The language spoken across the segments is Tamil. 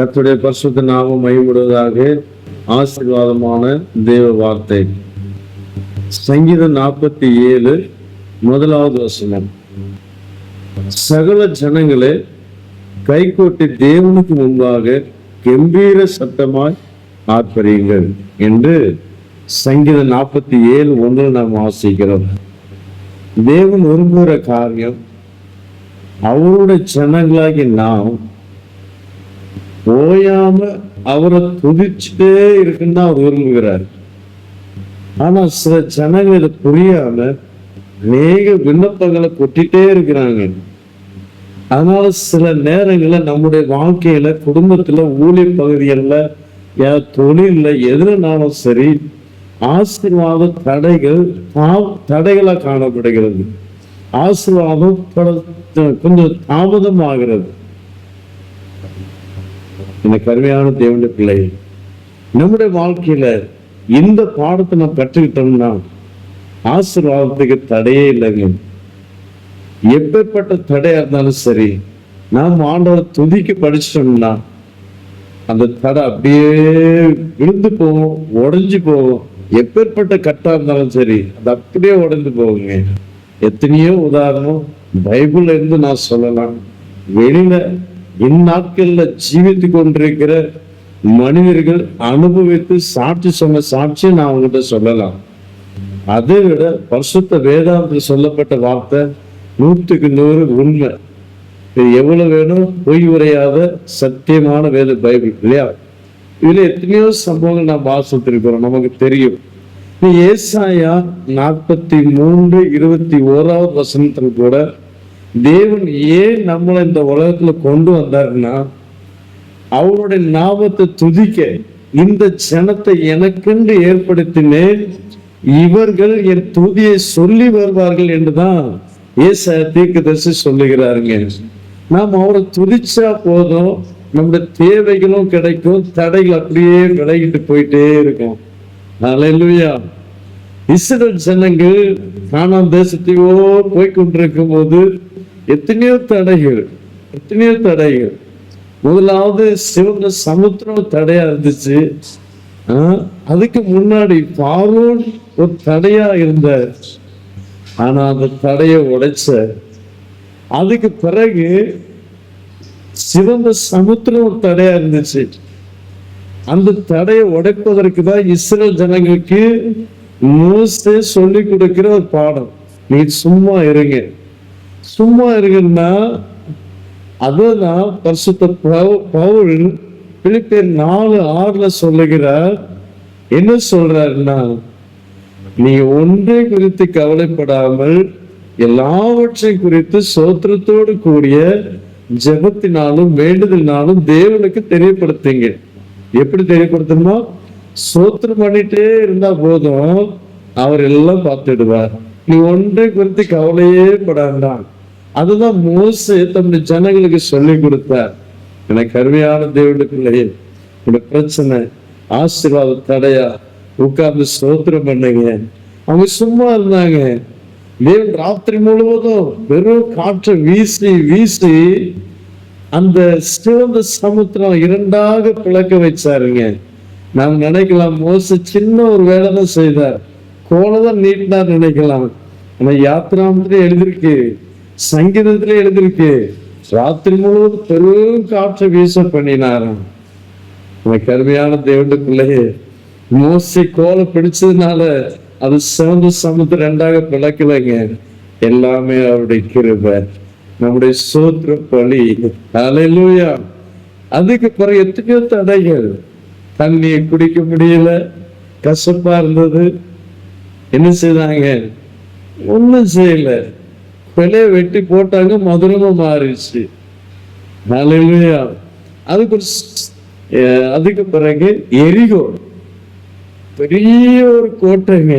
கத்துடைய பரிசுத்த நாமம் மயமுடுவதாக ஆசீர்வாதமான தேவ வார்த்தை. சங்கீதம் நாற்பத்தி ஏழு முதலாவது வசனம். சகல ஜனங்களே கைகோட்டி தேவனுக்கு முன்பாக கம்பீர சத்தமாய் ஆர்ப்பரியுங்கள் என்று சங்கீதம் நாற்பத்தி ஏழு ஒன்றில் நாம் வாசிக்கிறோம். தேவன் விரும்புகிற காரியம் அவருடைய ஜனங்களாகி நாம் ஓயாம அவரை துதிச்சுட்டே இருக்குன்னு தான் அவர் விரும்புகிறார். ஆனா சில ஜனங்கள் இதை புரியாம அநேக விண்ணப்பங்களை கொட்டிட்டே இருக்கிறாங்க. அதனால சில நேரங்களில் நம்முடைய வாழ்க்கையில குடும்பத்துல ஊழிய பகுதிகளில் ஏன் தொழில்ல எதுனாலும் சரி ஆசீர்வாத தடைகள் தடைகளாக தடைகளா காணப்படுகிறது. ஆசீர்வாதம் கொஞ்சம் கொஞ்சம் தாமதமாகிறது. இந்த கருமையான தேவனுடைய பிள்ளை நம்முடைய வாழ்க்கையில இந்த பாடத்தை நம்ம கற்றுக்கிட்டோம்னா ஆசீர்வாதத்துக்கு தடையே இல்லைங்க. எப்பேற்பட்ட தடையா இருந்தாலும் சரி நாம் ஆண்டவர் துதிக்க படிச்சிட்டோம்னா அந்த தடை அப்படியே விழுந்து போகும் உடஞ்சு போகும். எப்பேற்பட்ட கட்டா இருந்தாலும் சரி அது அப்படியே உடஞ்சு போகுங்க. எத்தனையோ உதாரணம் பைபிள்ல இருந்து நான் சொல்லலாம். வெளியில இந்நாட்களில் ஜீவித்து கொண்டிருக்கிற மனிதர்கள் அனுபவித்து சாட்சி சொன்ன சாட்சியை நான் அவங்ககிட்ட சொல்லலாம். அதை விட பரிசுத்த வேதாந்தத்தில் சொல்லப்பட்ட வார்த்தை நூற்றுக்கு நூறு உண்மை. இது எவ்வளவு வேணும்? பொய் உரையாத சத்தியமான வேத பைபிள் இல்லையா? இதுல எத்தனையோ சம்பவங்கள் நாம் வாசித்திருக்கிறோம் நமக்கு தெரியும். ஏசாயா நாற்பத்தி மூன்று இருபத்தி ஓராவது வசனத்தில் கூட தேவன் ஏன் நம்மளை இந்த உலகத்துல கொண்டு வந்தாருன்னா அவருடைய நாமத்தை துதிக்க இந்த ஜனத்தை எனக்கென்று ஏற்படுத்தினேன் இவர்கள் என் துதியை சொல்லி வருவார்கள் என்றுதான் ஏச தீர்க்கதரிசி சொல்லுகிறாருங்க. நாம் அவரை துதிச்சா போதும் நம்முடைய தேவைகளும் கிடைக்கும் தடைகள் அப்படியே விலகிட்டு போயிட்டே இருக்கும். அல்லேலூயா இஸ்ரேல் ஜனங்கள் காணாம் தேசத்தையோ போய் கொண்டிருக்கும் போது எத்தனையோ தடைகள் எத்தனையோ தடைகள். முதலாவது சிவந்த சமுத்திரம் தடையா இருந்துச்சு. அதுக்கு முன்னாடி பார்வோன் ஒரு தடையா இருந்தார். ஆனா அந்த தடையை உடைச்ச அதுக்கு பிறகு சிவந்த சமுத்திரம் ஒரு தடையா இருந்துச்சு. அந்த தடையை உடைப்பதற்கு தான் இஸ்ரேல் ஜனங்களுக்கு மோசே சொல்லி கொடுக்கிற ஒரு பாடம். நீ சும்மா இருங்க. சும்மா இருக்கண்ணா அதை தான் பரிசுத்த பவு- பவுல் பிலிப்பியர் நாலு ஆறுல சொல்லுகிறார். என்ன சொல்றாருன்னா நீ ஒன்றை குறித்து கவலைப்படாமல் எல்லாவற்றையும் குறித்து சோத்திரத்தோடு கூடிய ஜெபத்தினாலும் வேண்டுதலினாலும் தேவனுக்கு தெரியப்படுத்துங்க. எப்படி தெரியப்படுத்தணுமோ சோத்திரம் பண்ணிட்டே இருந்தா போதும் அவர் எல்லாம் பார்த்துடுவார். நீ ஒன்றை குறித்து கவலையே படாதான் அதுதான் மோச தம்முடைய ஜனங்களுக்கு சொல்லி கொடுத்தார். எனக்கு அருமையான தேவனுடைய பிள்ளையே பிரச்சனை ஆசீர்வாத தடையா? உட்கார்ந்து ஸ்தோத்திரம் பண்ணுங்க. அவங்க சும்மா இருந்தாங்க. தேவன் ராத்திரி முழுவதும் வெறும் காற்றை வீசி வீசி அந்த சிவந்த சமுத்திரம் இரண்டாக பிளக்க வச்சாருங்க. நாம் நினைக்கலாம் மோச சின்ன ஒரு வேலை தான் செய்தார். கோலதான் நீட்டினார் நினைக்கலாம். ஆனா யாத்திராமத்திலே எழுதிருக்கு சங்கீதத்திலே எழுதிருக்கு ராத்திரி முழுவதும் பெரும் காற்று வீச பண்ணினாராம். எனக்கு அருமையான மோசி கோலை பிடிச்சதுனால அது சிவந்த சமுத்திரம் ரெண்டாக பிளக்கலைங்க. எல்லாமே அவருடைய கிருப நம்முடைய சோத்திர பலி. அலையிலூயா அதுக்கு பிறகு எத்தனையோ தடைகள். தண்ணியை குடிக்க முடியல கசப்பா இருந்தது. என்ன செய்தாங்க? ஒன்றும் செய்யல. பிள்ளைய வெட்டி போட்டாங்க மதுரமா மாறிடுச்சு. அலையிலூயா அதுக்கு ஒரு அதுக்கு பிறகு எரிகோ. பெரிய ஒரு கோட்டைங்க.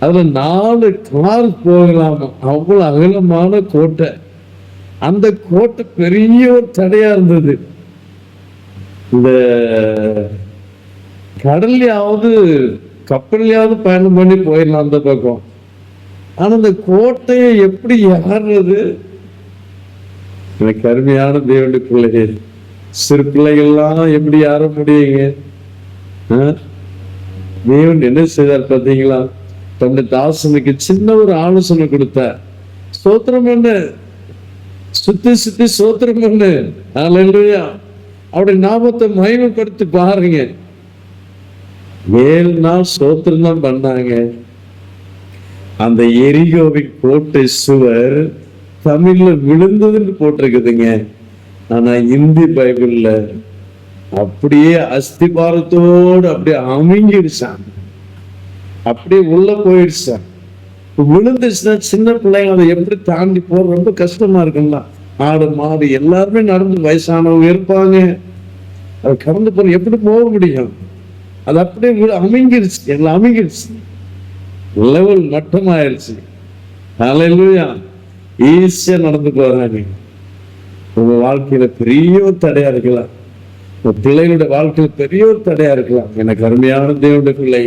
அதுல நாலு கார் போகலாமா? அவ்வளவு அகலமான கோட்டை. அந்த கோட்டை பெரிய ஒரு தடையா இருந்தது. இந்த கடல்லையாவது கப்பல்லையாவது பயணம் பண்ணி போயிடலாம் அந்த பக்கம். ஆனால் அந்த கோட்டையை எப்படி ஏறுறது எனக்கு அருமையான தேவனுடைய பிள்ளையே சிறு பிள்ளைகள்லாம் எப்படி ஆற முடியுங்க? ஆ? தேவன் என்ன செய்தார் பார்த்தீங்களா? தன்னுடைய தாசனுக்கு சின்ன ஒரு ஆலோசனை கொடுத்தார். ஸ்தோத்திரம் பண்ணு. சுத்தி சுத்தி ஸ்தோத்திரம் பண்ணு. அல்லேலூயா அவருடைய ஞாபகத்தை மகிமைப்படுத்தி பாருங்க. மேல் நாள் சோத்திரம் தான் பண்ணாங்க. அந்த எரிகோவின் கோட்டை சுவர் தமிழ்ல விழுந்ததுன்னு போட்டிருக்குதுங்க. ஆனா இந்தி பைபிள்ல அப்படியே அஸ்திபாரத்தோடு அப்படியே அமுங்கிடுச்சான் அப்படியே உள்ள போயிடுச்சான் விழுந்துச்சுன்னா சின்ன பிள்ளைங்க அதை எப்படி தாண்டி போற ரொம்ப கஷ்டமா இருக்குங்களா ஆடு மாடு எல்லாருமே நடந்து வயசானவங்க இருப்பாங்க. அதை கடந்து போற எப்படி போக முடியும்? அது அப்படியே விழு- எல்லாம் அமைஞ்சிருச்சு. லெவல் மட்டமாயிருச்சு ஹalleluya ஈஸியா நடந்து போறாங்க உங்க வாழ்க்கையில பெரிய ஒரு தடையா இருக்கலாம் உங்க பிள்ளைகளுடைய வாழ்க்கையில பெரிய ஒரு தடையா இருக்கலாம் எனக்கு அருமையான தேவனுடைய பிள்ளை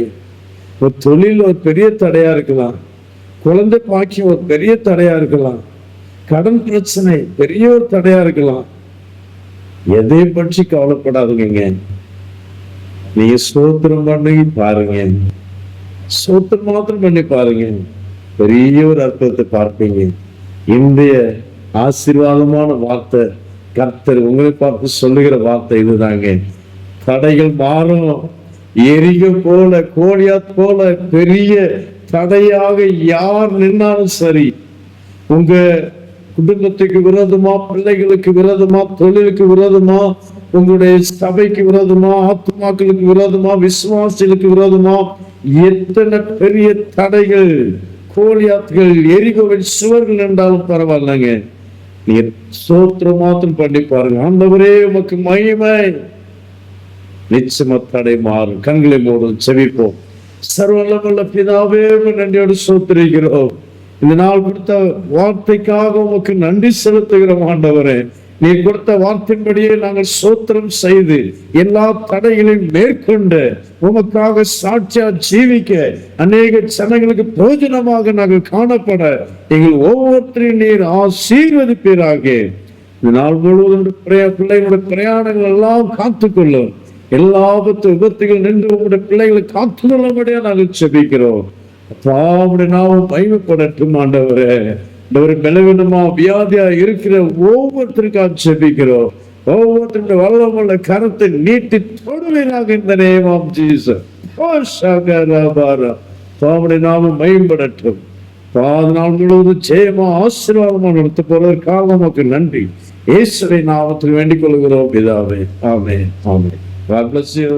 ஒரு தொழில் ஒரு பெரிய தடையா இருக்கலாம் குழந்தை பாக்கியம் ஒரு பெரிய தடையா இருக்கலாம் கடன் பிரச்சனை பெரிய ஒரு தடையா இருக்கலாம் எதை பற்றி கவலைப்படாதுங்க நீங்க சோத்திரம் பண்ணி பாருங்க சோத்திரம் மாத்திரம் பண்ணி பாருங்க பெரிய ஒரு அற்புதத்தை பார்ப்பீங்க. இந்திய ஆசீர்வாதமான வார்த்தை கர்த்தர் உங்களை பார்த்து சொல்லுகிற வார்த்தை இதுதாங்க. தடைகள் மாறும். எரிய போல கோழியா போல பெரிய தடையாக யார் நின்னாலும் சரி உங்க குடும்பத்துக்கு விரோதமா பிள்ளைகளுக்கு விரோதமா தொழிலுக்கு விரோதமா உங்களுடைய சபைக்கு விரோதமா ஆத்மாக்களுக்கு விரோதமா விசுவாசிகளுக்கு விரோதமா எத்தனை பெரிய தடைகள் கோலியாத்துகள் எரிகோவில் சுவர்கள் என்றாலும் பரவாயில்லைங்க நீ சோத்திரம் மாத்திரம் பண்ணி பாருங்க. ஆண்டவரே உமக்கு மகிமை. நிச்சயமா தடை மாறும். கண்களை மூடும் செவிப்போம் சர்வல்லமுள்ள பிதாவே நன்றியோடு சோத்திரிக்கிறோம். இந்த நாள் கொடுத்த வார்த்தைக்காக உமக்கு நன்றி செலுத்துகிறோம் ஆண்டவரே. நீ கொடுத்த வார்த்தையின்படியே நாங்கள் சோத்திரம் செய்து எல்லா தடைகளையும் மேற்கொண்டு உமக்காக சாட்சியா ஜீவிக்க அநேக ஜனங்களுக்கு பிரயோஜனமாக நாங்கள் காணப்பட. எங்கள் ஒவ்வொருத்தரையும் நீர் ஆசீர்வதிப்பீராக. நாள் முழுவதும் பிரயா பிள்ளைகளுடைய பிரயாணங்கள் எல்லாம் காத்துக்கொள்ளும். எல்லா ஆபத்து விபத்துகள் நின்று உங்களுடைய பிள்ளைகளை காத்துக்கொள்ளும்படியா நாங்கள் செபிக்கிறோம் அப்பாவுடைய நாமம் பயமப்படட்டும் ஆண்டவரே. ஒரு பலவீனமா வியாதியா இருக்கிற ஒவ்வொருத்தருக்காக செபிக்கிறோம் ஒவ்வொருத்தருடைய வல்லமுள்ள கருத்தை நீட்டி தொடுவீராக இந்த நேமாம் ஜீசன் ஓ நாம பாவுடைய நாமம் மேம்படட்டும் பாத நாள் முழுவதும் ஜெயமா ஆசீர்வாதமா நடத்த போவதற்காக நமக்கு நன்றி. இயேசுவை நாமத்தில் வேண்டிக் கொள்கிறோம் பிதாவே. ஆமே ஆமே God bless you.